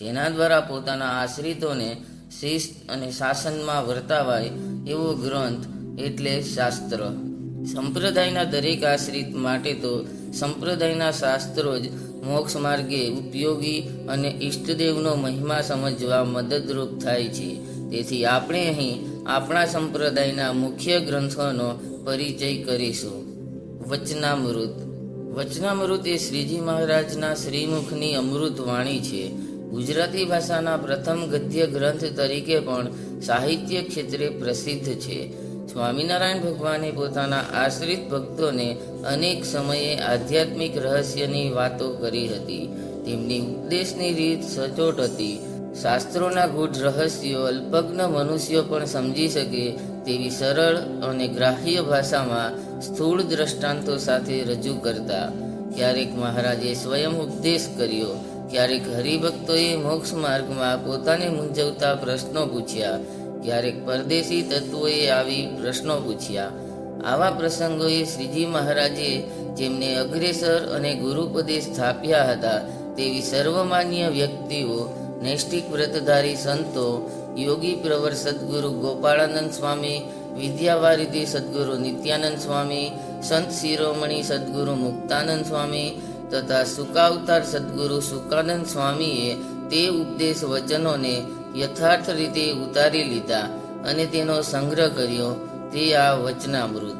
જેના દ્વારા પોતાના આશ્રિતોને શિસ્ત અને શાસનમાં વર્તાવાય એવો ગ્રંથ એટલે શાસ્ત્ર. સંપ્રદાયના દરેક આશ્રિત માટે તો સંપ્રદાયના શાસ્ત્રો જ મોક્ષ માર્ગે ઉપયોગી અને ઈષ્ટદેવનો મહિમા સમજવા મદદરૂપ થાય છે. તેથી આપણે અહીં આપણા સંપ્રદાયના મુખ્ય ગ્રંથોનો પરિચય કરીશું. વચનામૃત. વચનામૃત એ શ્રીજી મહારાજના શ્રીમુખની અમૃત વાણી છે. ગુજરાતી ભાષાના પ્રથમ ગદ્ય ગ્રંથ તરીકે પણ સાહિત્ય ક્ષેત્રે પ્રસિદ્ધ છે. સ્વામિનારાયણ ભગવાને પોતાના આશ્રિત ભક્તોને અનેક સમયે આધ્યાત્મિક રહસ્યની વાતો કરી હતી. તેમની ઉપદેશની રીત સચોટ હતી. શાસ્ત્રોના ગૂઢ રહસ્યો અલ્પજ્ઞ મનુષ્યો પણ સમજી શકે તેવી સરળ અને ગ્રાહ્ય ભાષામાં સ્થૂળ દ્રષ્ટાંતો સાથે રજૂ કરતા. ક્યારેક મહારાજે સ્વયં ઉપદેશ કર્યો ક્યારેક હરિભક્તોએ મોક્ષ માર્ગમાં પોતાને મૂંઝવતા પ્રશ્નો પૂછ્યા. ક્યારેક પરદેશી તત્વોએ આવી પ્રશ્નો પૂછ્યા. આવા પ્રસંગોએ શ્રીજી મહારાજે જેમને અગ્રેસર અને ગુરુપદે સ્થાપ્યા હતા, તેવી સર્વમાન્ય વ્યક્તિઓ, નૈષ્ઠિક વ્રતધારી સંતો, યોગી પ્રવર સદગુરુ ગોપાળાનંદ સ્વામી, વિદ્યાવારિધિ સદગુરુ નિત્યાનંદ સ્વામી, સંત શિરોમણી સદગુરુ મુક્તાનંદ સ્વામી તથા સુકાવતાર સદગુરુ સુકાનંદ સ્વામીએ તે ઉપદેશ વચનોને યથાર્થ રીતે ઉતારી લીધા અને તેનો સંગ્રહ કર્યો. તે આ વચનામૃત.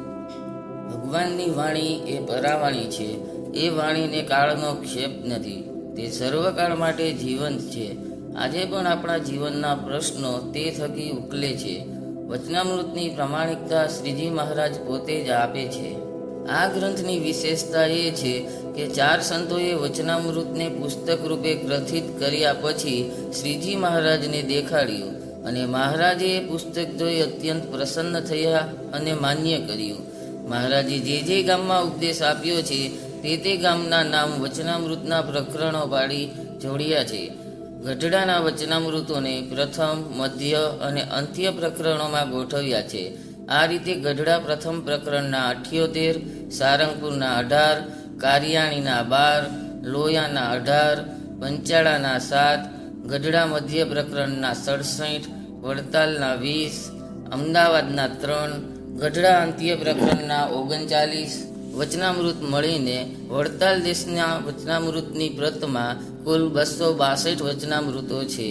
ભગવાનની વાણી એ પરાવાણી છે. એ વાણીને કાળનો ક્ષેપ નથી. તે સર્વકાળ માટે જીવંત છે. આજે પણ આપણા જીવનના પ્રશ્નો તે થકી ઉકલે છે. વચનામૃતની પ્રામાણિકતા શ્રીજી મહારાજ પોતે જ આપે છે. આ ગ્રંથની વિશેષતા એ છે કે ચાર સંતોએ વચનામૃતને પુસ્તક રૂપે ગ્રથિત કર્યા પછી શ્રીજી મહારાજને દેખાડ્યું અને મહારાજે એ પુસ્તક જોઈ અત્યંત પ્રસન્ન થયા અને માન્ય કર્યું. મહારાજે જે જે ગામમાં ઉપદેશ આપ્યો છે, તે તે ગામના નામ વચનામૃતના પ્રકરણો પાડી જોડ્યા છે. ગઢડાના વચનામૃતોને પ્રથમ, મધ્ય અને અંત્ય પ્રકરણોમાં ગોઠવ્યા છે. આ રીતે ગઢડા પ્રથમ પ્રકરણના અઠ્યોતેર, સારંગપુરના અઢાર, કારિયાણીના બાર, લોયાના અઢાર, પંચાળાના સાત, ગઢડા મધ્ય પ્રકરણના સડસઠ, વડતાલના વીસ, અમદાવાદના ત્રણ, ગઢડા અંત્ય પ્રકરણના ઓગણચાલીસ, વચનામૃત મળીને વડતાલ દેશના વચનામૃતની પ્રતમાં કુલ બસો બાસઠ વચનામૃતો છે.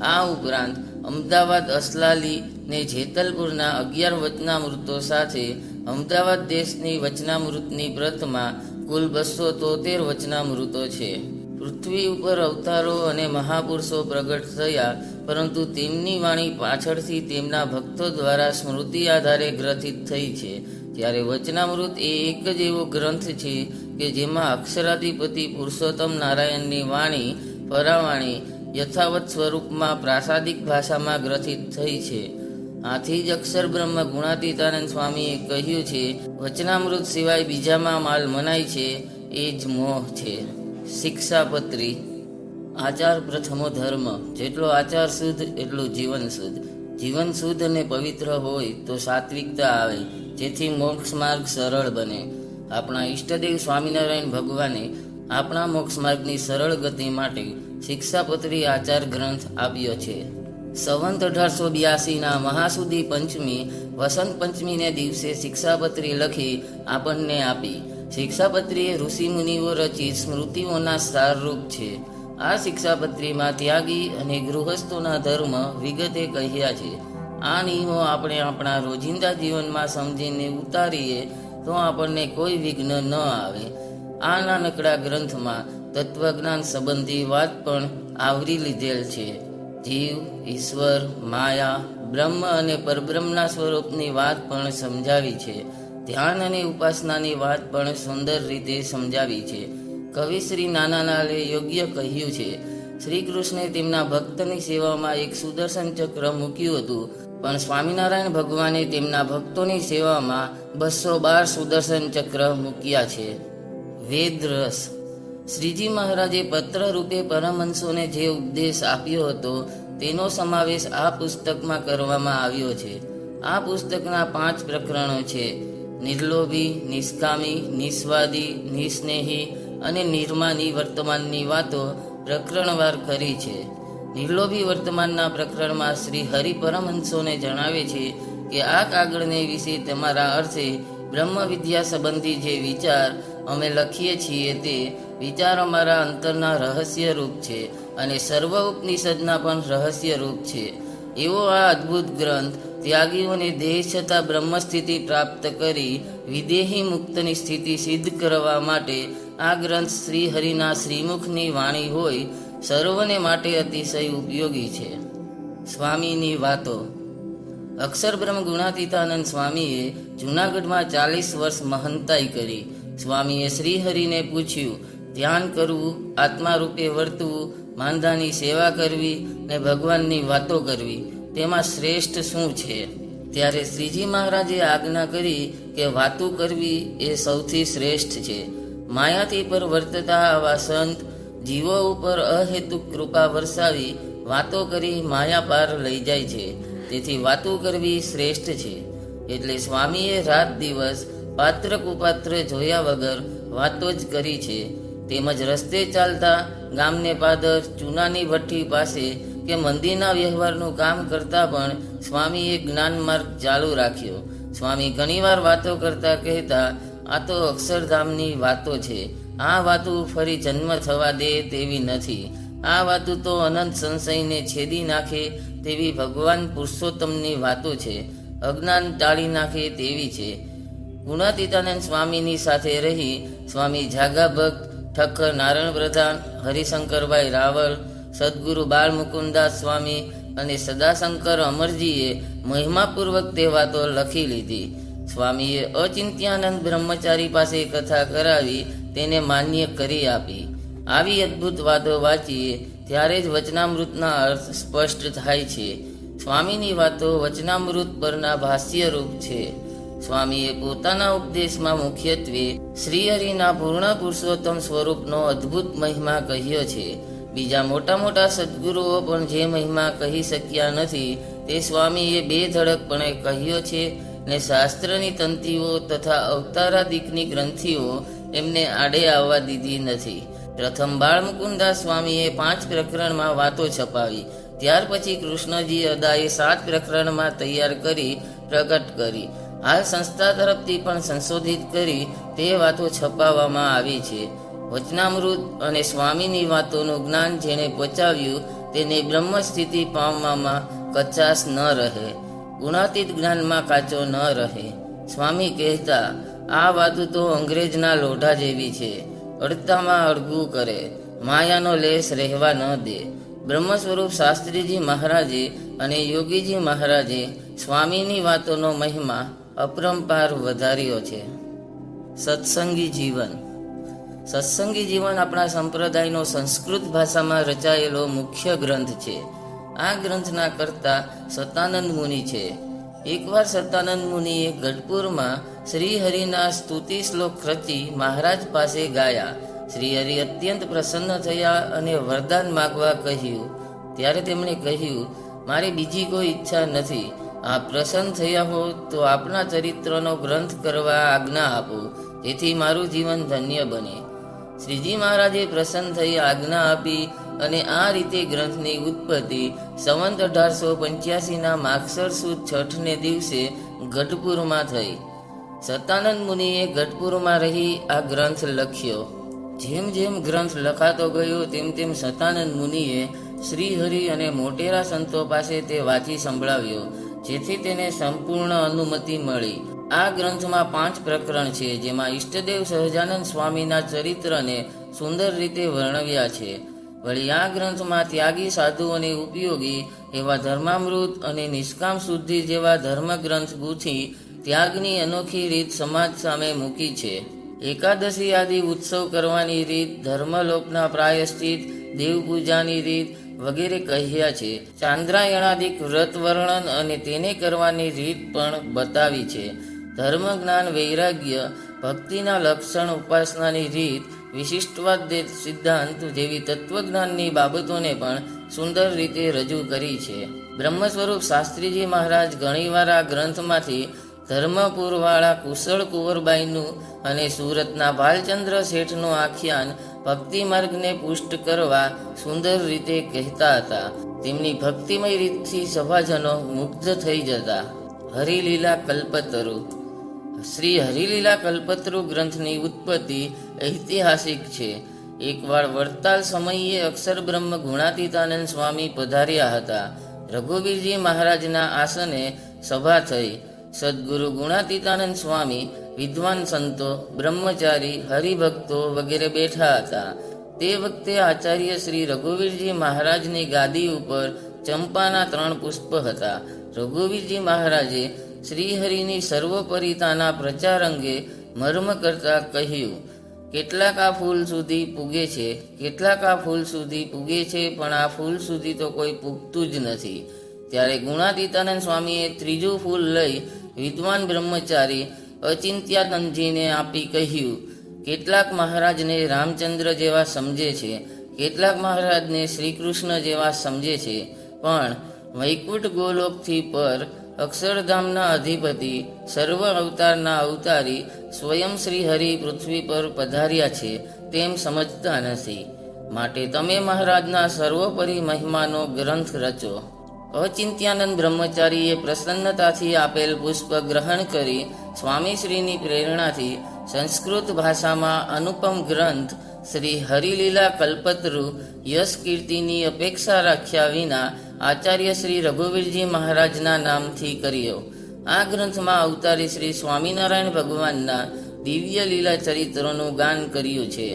આ ઉપરાંત અમદાવાદ અસલાલી ને જેતલપુરના અગિયાર વચનામૃતો સાથે અમદાવાદ દેશની વચનામૃતની પ્રથમાં કુલ બસો તોતેર વચનામૃતો છે. પૃથ્વી ઉપર અવતારો અને મહાપુરુષો પ્રગટ થયા, પરંતુ તેમની વાણી પાછળથી તેમના ભક્તો દ્વારા સ્મૃતિ આધારે ગ્રથિત થઈ છે. ત્યારે વચનામૃત એ એક જ એવો ગ્રંથ છે કે જેમાં અક્ષરાધિપતિ પુરુષોત્તમ નારાયણની વાણી, પરાવાણી યથાવત સ્વરૂપમાં પ્રાસાદિક ભાષામાં ગ્રથિત થઈ છે. આથી જ અક્ષર બ્રહ્મ ગુણાતીતાનંદ સ્વામીએ કહ્યું છે, વચનામૃત સિવાય બીજામાં માલ મનાય છે, એ જ મોહ છે. શિક્ષાપત્રી. આચાર પ્રથમો ધર્મ. જેટલો આચાર શુદ્ધ, એટલું જીવન શુદ્ધ. જીવન શુદ્ધ અને પવિત્ર હોય તો સાત્વિકતા આવે, જેથી મોક્ષ માર્ગ સરળ બને. આપણા ઈષ્ટદેવ સ્વામિનારાયણ ભગવાને આપણા મોક્ષ માર્ગની સરળ ગતિ માટે શિક્ષાપત્રી આચાર ગ્રંથ આપ્યો છે. સંવંત અઢારસો બ્યાસીના મહાસુદી પંચમી, વસંત પંચમીને દિવસે શિક્ષાપત્રી લખી આપણને આપી. શિક્ષાપત્રી એ ઋષિ મુનિઓ રચિત સ્મૃતિઓના સારરૂપ છે. આ શિક્ષાપત્રીમાં ત્યાગી અને ગૃહસ્થોના ધર્મ વિગતે કહ્યા છે. આ નિયમો આપણે આપણા રોજિંદા જીવનમાં સમજીને ઉતારીએ તો આપણને કોઈ વિઘ્ન ન આવે. આ નાનકડા ગ્રંથમાં તત્વજ્ઞાન સંબંધી વાત પણ આવરી લીધેલ છે. જીવ, ઈશ્વર, માયા, બ્રહ્મ અને પરબ્રહ્મના સ્વરૂપની વાત પણ સમજાવી છે. ધ્યાન અને ઉપાસનાની વાત પણ સુંદર રીતે સમજાવી છે. કવિ શ્રી નાનાલાલે યોગ્ય કહ્યું છે. શ્રી કૃષ્ણે તેમના ભક્તની સેવામાં એક સુદર્શન ચક્ર મૂક્યું હતું, પણ સ્વામિનારાયણ ભગવાને તેમના ભક્તોની સેવામાં બસો બાર સુદર્શન ચક્ર મૂક્યા છે. વેદ રસ શ્રીજી મહારાજે પત્ર રૂપે પરમહંસોને જે ઉપદેશ આપ્યો હતો, તેનો સમાવેશ આ પુસ્તકમાં કરવામાં આવ્યો છે. આ પુસ્તકના પાંચ પ્રકરણો છે. નિર્લોભી, નિષ્કામી, નિસ્વાદી, નિસ્નેહી અને નિર્માની વર્તમાનની વાતો પ્રકરણવાર કરી છે. નિર્લોભી વર્તમાનના પ્રકરણમાં શ્રી હરિ પરમહંસોને જણાવે છે કે આ કાગળને વિશે તમારા અર્થે બ્રહ્મ વિદ્યા સંબંધી જે વિચાર અમે લખીએ છીએ તે વિચાર અમારા અંતરના રહસ્ય રૂપ છે અને સર્વ ઉપનિષદના પણ રહસ્ય રૂપ છે. એવો આ અદ્ભુત ગ્રંથ ત્યાગીઓને દેહ છતાં બ્રહ્મસ્થિતિ પ્રાપ્ત કરી વિદેહી મુક્તની સ્થિતિ સિદ્ધ કરવા માટે આ ગ્રંથ શ્રી હરિના શ્રીમુખની વાણી હોય સર્વને માટે અતિશય ઉપયોગી છે. સ્વામીની વાતો. અક્ષર બ્રહ્મ ગુણાતીતાનંદ સ્વામીએ જૂનાગઢમાં ચાલીસ વર્ષ મહંતાઈ કરી. સ્વામીએ શ્રીહરિને પૂછ્યું, ધ્યાન કરવું આત્મા રૂપે વર્તવું માંદાની સેવા કરવી ને ભગવાનની વાતો કરવી, તેમાં શ્રેષ્ઠ શું છે? ત્યારે શ્રીજી મહારાજે આજ્ઞા કરી કે વાતો કરવી એ સૌથી શ્રેષ્ઠ છે. માયાથી પર વર્તતા આવા સંત જીવો ઉપર અહેતુક કૃપા વરસાવી વાતો કરી માયા પાર લઈ જાય છે. તેથી વાતો કરવી શ્રેષ્ઠ છે. એટલે સ્વામીએ રાત દિવસ પાત્ર કુપાત્ર જોયા વગર વાતો જ કરી છે. તેમજ રસ્તે ચાલતા ગામને પાદર ચૂનાની ભઠ્ઠી પાસે કે મંદિરના વ્યવહારનું કામ કરતા પણ સ્વામીએ જ્ઞાન માર્ગ ચાલુ રાખ્યો. સ્વામી ઘણીવાર વાતો કરતા કહેતા, આ તો અક્ષરધામની વાતો છે. આ વાતો ફરી જન્મ થવા દે તેવી નથી. આ વાતો તો અનંત સંશયને છેદી નાખે તેવી ભગવાન પુરુષોત્તમની વાતો છે. અજ્ઞાન ટાળી નાખે તેવી છે. ગુણાતીતાનંદ સ્વામીની સાથે રહી સ્વામી જાગા ભક્ત ઠક્કર નારાયણ પ્રધાન, હરિશંકરભાઈ રાવલ સદગુરુ બાળ મુકુંદાસ સ્વામી અને સદાશંકર અમરજીએ મહિમાપૂર્વક તે વાતો લખી લીધી. સ્વામીએ અચિંત્યાનંદ બ્રહ્મચારી પાસે કથા કરાવી તેને માન્ય કરી આપી. આવી અદ્ભુત વાતો વાંચીએ ત્યારે જ વચનામૃતના અર્થ સ્પષ્ટ થાય છે. સ્વામીની વાતો વચનામૃત પરના ભાષ્યરૂપ છે. સ્વામીએ પોતાના ઉપદેશમાં મુખ્યત્વે શ્રીહરિના પૂર્ણ પુરુષોત્તમ સ્વરૂપનો અદ્ભુત મહિમા કહ્યો છે. બીજા મોટા મોટા સદગુરુઓ પણ જે મહિમા કહી શક્યા નથી, તે સ્વામીએ બે ધડકપણે કહ્યો છે ને શાસ્ત્રની તંતીઓ તથા અવતારાદિકની ગ્રંથિઓ એમને આડે આવવા દીધી નથી. પ્રથમ બાળમુકુંદાસ સ્વામીએ પાંચ પ્રકરણમાં વાતો છપાવી. ત્યાર પછી કૃષ્ણજી અદાએ સાત પ્રકરણમાં તૈયાર કરી પ્રગટ કરી. હાલ સંસ્થા તરફથી પણ સંશોધિત કરી તે વાતો છપાવવામાં આવી છે. વચનામૃત અને સ્વામીની વાતોનું જ્ઞાન જેણે પચાવ્યું તેને બ્રહ્મ સ્થિતિ પામવામાં કચાશ ન રહે. ગુણાતીત જ્ઞાનમાં કાચો ન રહે. સ્વામી કહેતા, આ વાતો તો અંગ્રેજના લોઢા જેવી છે. અડતામાં અડગું કરે. માયાનો લેશ રહેવા ન દે. બ્રહ્મ સ્વરૂપ શાસ્ત્રીજી મહારાજે અને યોગીજી મહારાજે સ્વામીની વાતોનો મહિમા અપરંપાર વધાર્યો છે. સત્સંગી જીવન. સત્સંગી જીવન આપણા સંપ્રદાયનો સંસ્કૃત ભાષામાં રચાયેલો મુખ્ય ગ્રંથ છે. આ ગ્રંથના કરતા સતાનંદ મુનિ છે. એકવાર સતાનંદ મુનિએ ગઢપુરમાં શ્રીહરિના સ્તુતિ શ્લોક રચી મહારાજ પાસે ગાયા. શ્રીહરિ અત્યંત પ્રસન્ન થયા અને વરદાન માગવા કહ્યું. ત્યારે તેમણે કહ્યું, મારી બીજી કોઈ ઈચ્છા નથી. આ પ્રસન્ન થયા હો તો આપના ચરિત્રનો ગ્રંથ કરવા આજ્ઞા આપો, જેથી મારું જીવન ધન્ય બને. શ્રીજી મહારાજે પ્રસન્ન થઈ આજ્ઞા આપી અને આ રીતે ગ્રંથની ઉત્પત્તિ સંવંત અઢારસો પંચ્યાસીના માક્ષર સુદ છઠને દિવસે ગઢપુરમાં થઈ. સતાનંદ મુનિએ ગઢપુરમાં રહી આ ગ્રંથ લખ્યો. જેમ જેમ ગ્રંથ લખાતો ગયો, તેમ તેમ સતાનંદ મુનિએ શ્રીહરિ અને મોટેરા સંતો પાસે તે વાંચી સંભળાવ્યો. જેથી તેને સંપૂર્ણ અનુમતિ મળી. આ ગ્રંથમાં પાંચ પ્રકરણ છે, જેમાં ઈષ્ટદેવ સહજાનંદ સ્વામીના ચરિત્રને સુંદર રીતે વર્ણવ્યા છે. વળી આ ગ્રંથમાં ત્યાગી સાધુઓને ઉપયોગી એવા ધર્મામૃત અને નિષ્કામ શુદ્ધિ જેવા ધર્મગ્રંથ ગૂંથી ત્યાગની અનોખી રીત સમાજ સામે મૂકી છે. એકાદશી આદિ ઉત્સવ કરવાની રીત ધર્મલોકના પ્રાયશ્ચિત દેવ પૂજાની રીત વગેરે કહ્યા છે. ચાંદ્રાયણાદિક વ્રત વર્ણન અને તેને કરવાની રીત પણ બતાવી છે. ધર્મ, જ્ઞાન, વૈરાગ્ય, ભક્તિના લક્ષણ, ઉપાસનાની રીત વિશિષ્ટવાદ સિદ્ધાંત જેવી તત્વજ્ઞાનની બાબતોને પણ સુંદર રીતે રજૂ કરી છે. બ્રહ્મ સ્વરૂપ શાસ્ત્રીજી મહારાજ ઘણીવાર આ ગ્રંથમાંથી ધર્મપુરવાળા કુશળ કુંવરબાઈનું અને સુરતના ભાલચંદ્ર શેઠનું આખ્યાન ભક્તિ માર્ગને પુષ્ટ કરવા સુંદર રીતે કહેતા હતા. તેમની ભક્તિમય રીતથી સભાજનો મુગ્ધ થઈ જતા. હરિલીલા કલ્પતરુ. શ્રી હરિલીલા કલ્પતરુ ગ્રંથની ઉત્પત્તિ ઐતિહાસિક છે. એકવાર વડતાલ સમયે અક્ષર બ્રહ્મ ગુણાતીતાનંદ સ્વામી પધાર્યા હતા. રઘુવીરજી મહારાજના આસને સભા થઈ. સદગુરુ ગુણાતીતાનંદ સ્વામી વિદ્વાન સંતો, બ્રહ્મચારી, હરિભક્તો વગેરે બેઠા હતા. તે વખતે આચાર્ય શ્રી રઘુવીરજી મહારાજની ગાદી ઉપર ચંપાના ત્રણ પુષ્પ હતા. રઘુવીરજી મહારાજે શ્રીહરિની સર્વોપરિતાના પ્રચાર અંગે મર્મ કરતા કહ્યું, કેટલાક આ ફૂલ સુધી પૂગે છે, કેટલાક આ ફૂલ સુધી પૂગે છે, પણ આ ફૂલ સુધી તો કોઈ પૂગતું જ નથી. ત્યારે ગુણાતીતાનંદ સ્વામીએ ત્રીજું ફૂલ લઈ વિદ્વાન બ્રહ્મચારી અચિંત્યાનંદજીને આપી કહ્યું, કેટલાક મહારાજને રામચંદ્ર જેવા સમજે છે, કેટલાક મહારાજને શ્રીકૃષ્ણ જેવા સમજે છે, પણ વૈકુંઠ ગોલોકથી પર અક્ષરધામના અધિપતિ, સર્વ અવતારના અવતારી સ્વયં શ્રી હરિ પૃથ્વી પર પધાર્યા છે, તેમ સમજતા નથી. માટે તમે મહારાજના સર્વોપરી મહિમાનો ગ્રંથ રચો. અચિંત્યાનંદ બ્રહ્મચારીએ પ્રસન્નતાથી આપેલ પુષ્પ ગ્રહણ કરી સ્વામીશ્રીની પ્રેરણાથી સંસ્કૃત ભાષામાં અનુપમ ગ્રંથ શ્રી હરિલીલા કલ્પતરુ યશ કીર્તિની અપેક્ષા રાખ્યા વિના આચાર્ય શ્રી રઘુવીરજી મહારાજના નામથી કર્યો. આ ગ્રંથમાં અવતારી શ્રી સ્વામિનારાયણ ભગવાનના દિવ્ય લીલા ચરિત્રોનું ગાન કર્યું છે.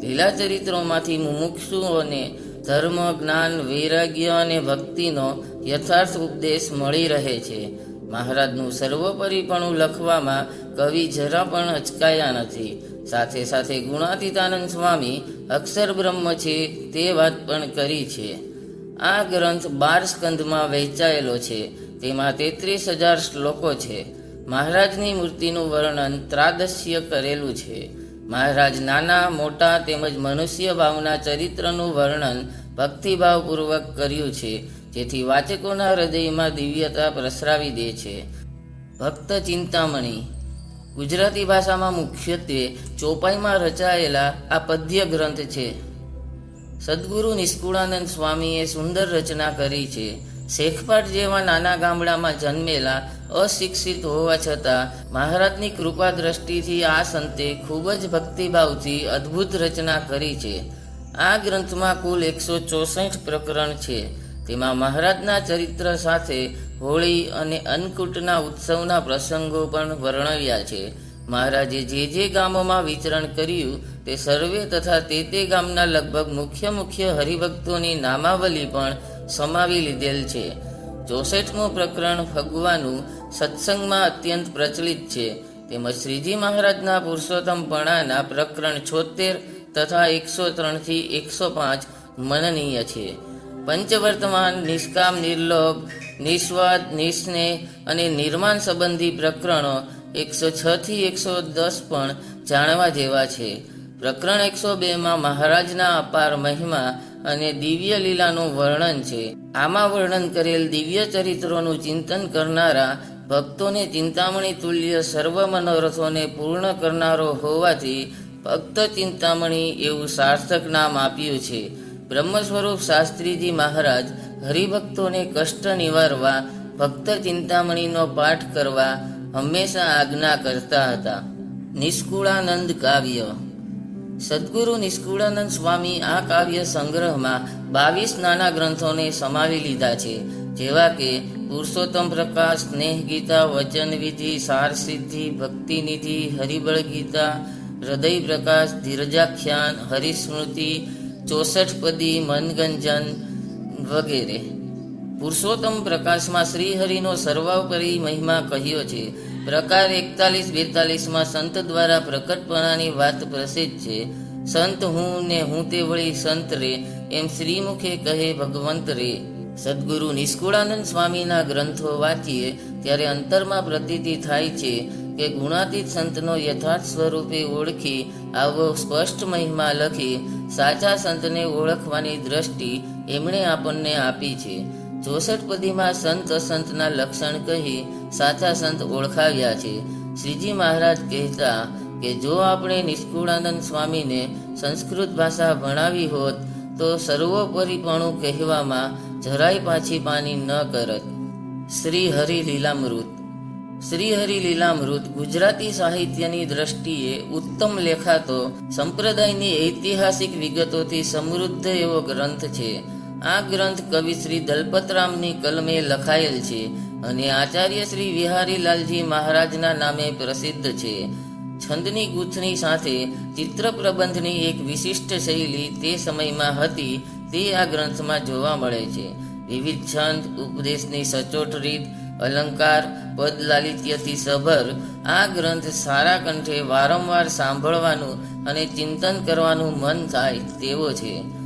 લીલા ચરિત્રોમાંથી મુમુક્ષુઓને ધર્મ, જ્ઞાન, વૈરાગ્ય અને ભક્તિનો યથાર્થ ઉપદેશ મળી રહે છે. મહારાજનું સર્વોપરીપણું લખવામાં કવિ જરા પણ અચકાયા નથી. સાથે સાથે ગુણાતીતાનંદ સ્વામી અક્ષર બ્રહ્મ છે તે વાત પણ કરી છે. આ ગ્રંથ બાર સ્કંધમાં વહેંચાયેલો છે. તેમાં તેત્રીસ હજાર શ્લોકો છે. મહારાજની મૂર્તિનું વર્ણન ત્રાદસ્ય કરેલું છે. મહારાજ નાના, મોટા તેમજ મનુષ્ય ભાવના ચરિત્રનું વર્ણન ભક્તિભાવપૂર્વક કર્યું છે, જેથી વાચકોના હૃદયમાં દિવ્યતા પ્રસરાવી દે છે. ભક્ત ચિંતામણી. ગુજરાતી ભાષામાં મુખ્યત્વે ચોપાઈમાં રચાયેલા આ પદ્ય ગ્રંથ છે. સદગુરુ નિષ્કુળાનંદ સ્વામીએ સુંદર રચના કરી છે. શેખપાટ જેવા નાના ગામડામાં જન્મેલા અશિક્ષિત હોવા છતાં મહારાજની કૃપા દ્રષ્ટિથી આ સંતે ખૂબ જ ભક્તિભાવથી અદ્ભુત રચના કરી છે. આ ગ્રંથમાં કુલ એકસો ચોસઠ પ્રકરણ છે. તેમાં મહારાજના ચરિત્ર સાથે હોળી અને અન્નકૂટના ઉત્સવના પ્રસંગો પણ વર્ણવ્યા છે. મહારાજે જે જે ગામોમાં વિચરણ કર્યું તે સર્વે તથા તે તે ગામના લગભગ મુખ્ય મુખ્ય હરિભક્તોની નામાવલી પણ સમાવી લીધેલ છે. ચોસઠમું પ્રકરણ ભગવાનું સત્સંગમાં અત્યંત પ્રચલિત છે. તેમજ શ્રીજી મહારાજના પુરુષોત્તમપણાના પ્રકરણ છોતેર તથા એકસો ત્રણથી એકસો પાંચ મનનીય છે. પંચવર્તમાન, નિષ્કામ, નિર્લોભ, નિસ્વાદ, નિસ્નેહ અને નિર્માણ સંબંધી પ્રકરણો એકસો છ થી એકસો દસ પણ જાણવા જેવા છે. પ્રકરણ એકસો બેમાં મહારાજના અપાર મહિમા અને દિવ્ય લીલાનું વર્ણન છે. આમાં વર્ણન કરેલ દિવ્ય ચરિત્રોનું ચિંતન કરનારા ભક્તોને ચિંતામણી તુલ્ય સર્વ મનોરથોને પૂર્ણ કરનારો હોવાથી ભક્ત ચિંતામણી એવું સાર્થક નામ આપ્યું છે. બ્રહ્મ સ્વરૂપ શાસ્ત્રીજી મહારાજ હરિભક્તોને કષ્ટ નિવારવા, ભક્ત ચિંતામણીનો પાઠ કરવા હંમેશા આજ્ઞા કરતા હતા. નિષ્કુળાનંદ કાવ્ય સદગુરુ નિષ્કુળાનંદ સ્વામી આ કાવ્ય સંગ્રહમાં બાવીસ નાના ગ્રંથોને સમાવી લીધા છે, જેવા કે પુરુષોત્તમ પ્રકાશ સ્નેહ ગીતા વચન વિધિ સાર સિદ્ધિ ભક્તિનિધિ, હરિબળ ગીતા, હૃદય પ્રકાશ, ધીરજાખ્યાન, હરિસ્મૃતિ, ચોસઠ પદી, મનગંજન વગેરે. પુરુષોત્તમ પ્રકાશમાં શ્રીહરિનો સર્વોપરી મહિમા કહ્યો છે. પ્રકાર એકતાલીસ બેતાલીસમાં સંત દ્વારા પ્રકટપણાની વાત પ્રસિદ્ધ છે. સંત હું ને હું તે વળી સંત રે, એમ શ્રીમુખે કહે ભગવંત રે. સદગુરુ નિષ્કુળાનંદ સ્વામીના ગ્રંથો વાંચીએ, ત્યારે અંતરમાં પ્રતીતિ થાય છે કે ગુણાતીત સંતનો યથાર્થ સ્વરૂપે ઓળખી, આવો સ્પષ્ટ મહિમા લખી, સાચા સંતને ઓળખવાની દ્રષ્ટિ એમણે આપણને આપી છે. ચોસઠપદીમાં સંત અસંતના લક્ષણ કહી સાચા સંત ઓળખાવ્યા છે. શ્રીજી મહારાજ કહેતા કે જો આપણે નિષ્કુળાનંદ સ્વામીને સંસ્કૃત ભાષા ભણાવી હોત, તો સર્વોપરીપણું કહેવામાં જરાય પાછી પાની ન કરત. શ્રી હરિ લીલામૃત. શ્રી હરિ લીલામૃત ગુજરાતી સાહિત્યની દ્રષ્ટિએ ઉત્તમ લેખાતો સંપ્રદાયની ઐતિહાસિક વિગતોથી સમૃદ્ધ એવો ગ્રંથ છે. આ ગ્રંથ કવિ શ્રી દલપતરામની કલમે લખાયેલ છે અને આચાર્ય શ્રી વિહારીલાલજી મહારાજના નામે પ્રસિદ્ધ છે. છંદની ગૂંથણી સાથે ચિત્ર પ્રબંધની એક વિશિષ્ટ શૈલી તે સમયમાં હતી, તે આ ગ્રંથમાં જોવા મળે છે. વિવિધ છંદ, ઉપદેશની સચોટ રીત, અલંકાર, પદ લાલિત્યથી સભર, આ ગ્રંથ સારા કંઠે વારંવાર સાંભળવાનું અને ચિંતન કરવાનું મન થાય તેવો છે.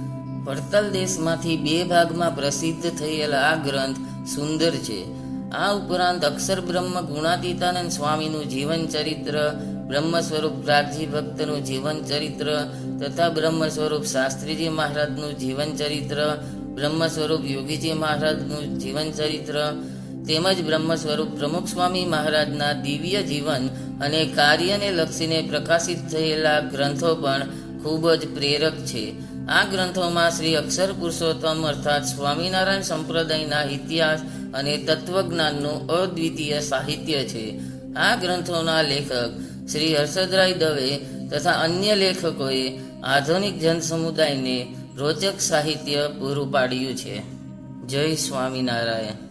પડતલ દેશમાંથી બે ભાગમાં પ્રસિદ્ધ થયેલ આ ગ્રંથ સુંદર છે. આ ઉપરાંત અક્ષર બ્રહ્મ ગુણાતીતાનંદ સ્વામીનું જીવન ચરિત્ર, બ્રહ્મ સ્વરૂપ પ્રાગજી ભક્તનું જીવન ચરિત્ર તથા બ્રહ્મ સ્વરૂપ શાસ્ત્રીજી મહારાજનું જીવન ચરિત્ર, બ્રહ્મ સ્વરૂપ યોગીજી મહારાજનું જીવન ચરિત્ર, તેમજ બ્રહ્મ સ્વરૂપ પ્રમુખ સ્વામી મહારાજના દિવ્ય જીવન અને કાર્યને લક્ષીને પ્રકાશિત થયેલા ગ્રંથો પણ ખૂબ જ પ્રેરક છે. આ ગ્રંથોમાં શ્રી અક્ષર પુરુષોત્તમ અર્થાત સ્વામિનારાયણ સંપ્રદાયના ઇતિહાસ અને તત્વજ્ઞાનનું અદ્વિતીય સાહિત્ય છે. આ ગ્રંથોના લેખક શ્રી હર્ષદરાય દવે તથા અન્ય લેખકોએ આધુનિક જન સમુદાયને રોચક સાહિત્ય પૂરું પાડ્યું છે. જય સ્વામિનારાયણ.